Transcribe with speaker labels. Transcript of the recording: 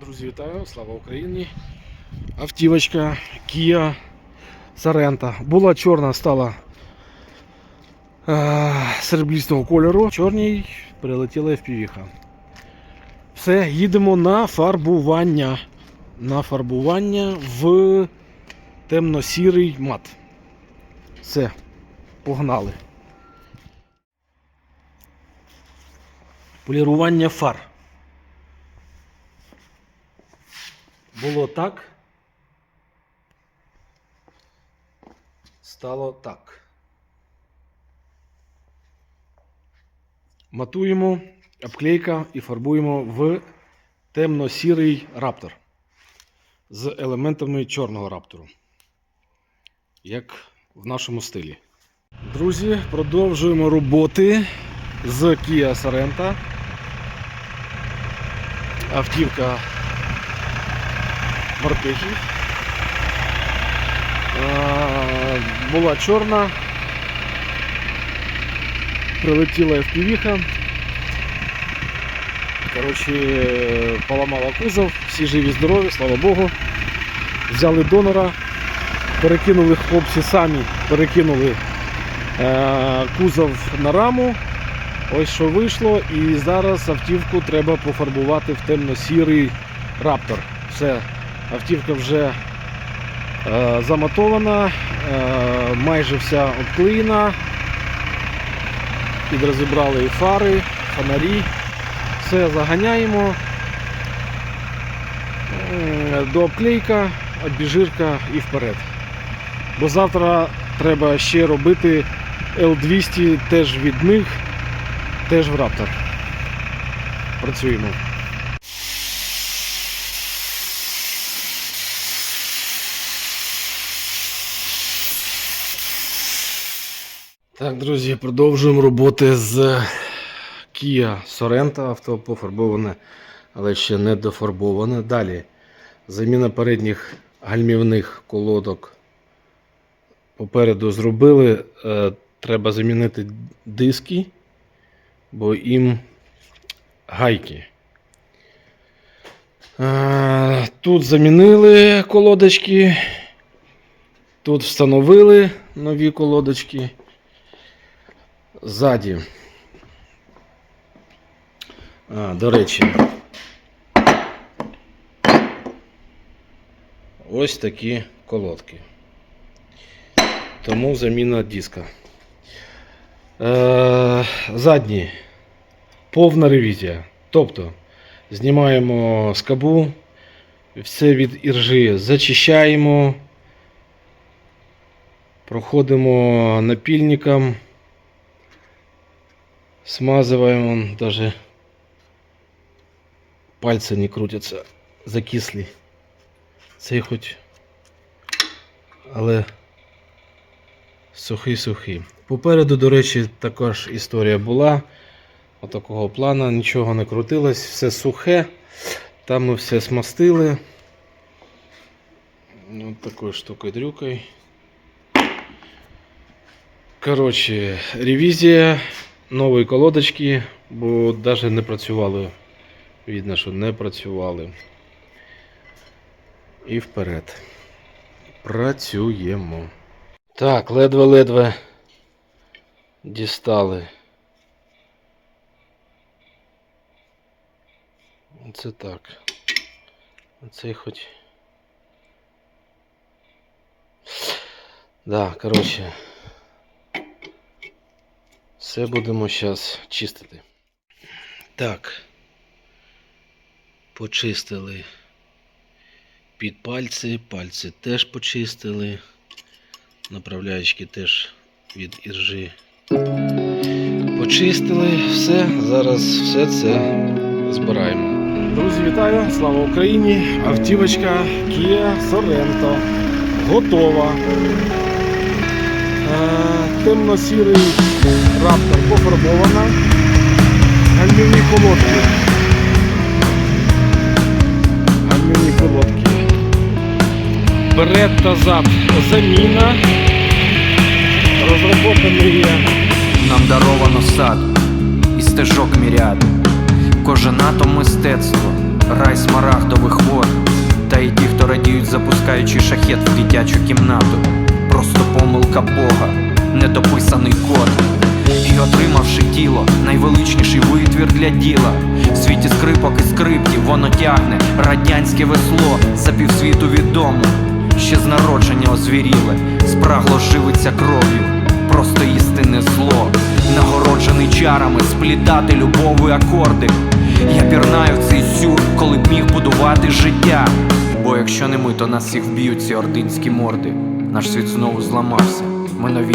Speaker 1: Друзі, вітаю! Слава Україні! Автівочка Kia Sorento. Була чорна, стала е, серебряного кольору. Чорній прилетіла FPV-ха. Все, їдемо на фарбування. На фарбування в темно-сірий мат. Все, погнали. Полірування фар. Було так. Стало так. Матуємо обклейка і фарбуємо в темно-сірий раптор з елементами чорного раптору. Як в нашому стилі. Друзі, продовжуємо роботи з Kia Sorento. Автівка Е, Була чорна. Прилетіла FPV-ха. Коротше, поламала кузов, всі живі, здорові, слава Богу. Взяли донора, перекинули хлопці самі, перекинули е, кузов на раму. Ось що вийшло, і зараз автівку треба пофарбувати в темно-сірий раптор. Все, автівка вже е, замотована, е, майже вся обклеєна. Підрозібрали і фари, фонарі. Все заганяємо. Е, До обклейка, обіжирка і вперед. Бо завтра треба ще робити L200 теж від них, теж в Raptor. Працюємо. Так, друзі, продовжуємо роботи з Kia Sorento. Авто пофарбоване, але ще не дофарбоване. Далі заміна передніх гальмівних колодок. Попереду зробили. Е, Треба замінити диски, бо їм гайки. Е, Тут замінили колодочки. Тут встановили нові колодочки. Ззаді. А, до речі. Ось такі колодки. Тому заміна диска. Е, задні. Повна ревізія. Тобто знімаємо скобу, все від іржи зачищаємо, проходимо напільником. Смазываем, даже пальцы не крутятся, закислі. Цей хоч, але сухий-сухий. Попереду, до речі, також історія була. Отакого плана, нічого не крутилось, все сухе. Там ми все смастили. Ось такою штукою дрюкою. Коротше, ревізія нової колодочки, бо навіть не працювали. Видно, що не працювали. І вперед. Працюємо. Так, ледве-ледве дістали. Оце так. Оцей хоч. Да, коротше. Все будемо зараз чистити. Так. Почистили під пальці, пальці теж почистили. Направляючки теж від іржи. Почистили все. Зараз все це збираємо. Друзі, вітаю! Слава Україні! Автівочка Kia Sorento. Готова. Е, Темно-сірий раптор пофарбована. Гальмівні колодки. Гальмівні колодки. Перед та зад заміна. Розроботаний є
Speaker 2: Нам даровано сад і стежок міряд. Кожен атом мистецтво, рай смарагдових вод. Та й ті, хто радіють, запускаючи шахет в дитячу кімнату. Просто помилка Бога, недописаний код. І отримавши тіло, найвеличніший витвір для діла. В світі скрипок і скриптів воно тягне радянське весло за півсвіту відомо. Ще з народження озвіріле, спрагло живиться кров'ю, просто істинне зло, нагороджений чарами, сплітати любові акорди. Я пірнаю в цей сюр, коли б міг будувати життя. Бо якщо не ми, то нас всіх вб'ють ці ординські морди. Наш світ знову зламався. Ми нові